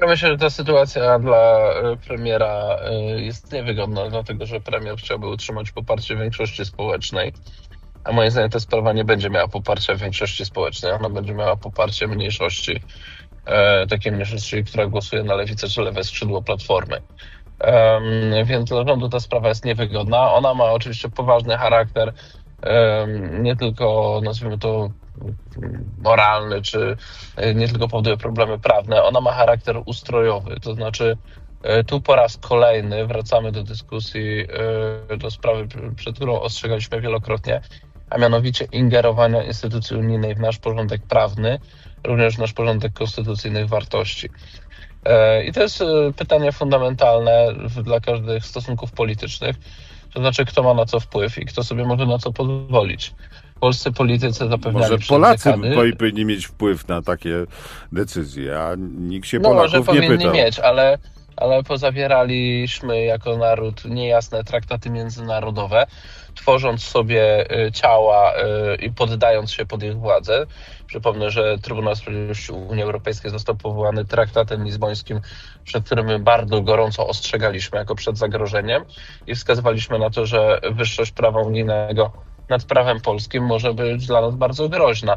Ja myślę, że ta sytuacja dla e, premiera e, jest niewygodna, dlatego że premier chciałby utrzymać poparcie większości społecznej. A moim zdaniem ta sprawa nie będzie miała poparcia większości społecznej, ona będzie miała poparcie mniejszości, e, takiej mniejszości, która głosuje na lewicę czy lewe skrzydło platformy. Więc dla rządu ta sprawa jest niewygodna. Ona ma oczywiście poważny charakter, nie tylko nazwijmy to moralny, czy e, nie tylko powoduje problemy prawne, ona ma charakter ustrojowy. To znaczy, e, tu po raz kolejny wracamy do dyskusji, e, do sprawy, przed którą ostrzegaliśmy wielokrotnie, a mianowicie ingerowania instytucji unijnej w nasz porządek prawny, również w nasz porządek konstytucyjnych wartości. E, I to jest e, pytanie fundamentalne dla każdych stosunków politycznych, to znaczy kto ma na co wpływ i kto sobie może na co pozwolić. Polscy politycy zapewniali Może Polacy dekady, powi- powinni mieć wpływ na takie decyzje, a nikt się no może Polaków nie powinni pytał. mieć, ale, ale pozawieraliśmy jako naród niejasne traktaty międzynarodowe, tworząc sobie y, ciała y, i poddając się pod ich władzę. Przypomnę, że Trybunał Sprawiedliwości Unii Europejskiej został powołany traktatem lizbońskim, przed którym bardzo gorąco ostrzegaliśmy jako przed zagrożeniem i wskazywaliśmy na to, że wyższość prawa unijnego nad prawem polskim może być dla nas bardzo groźna.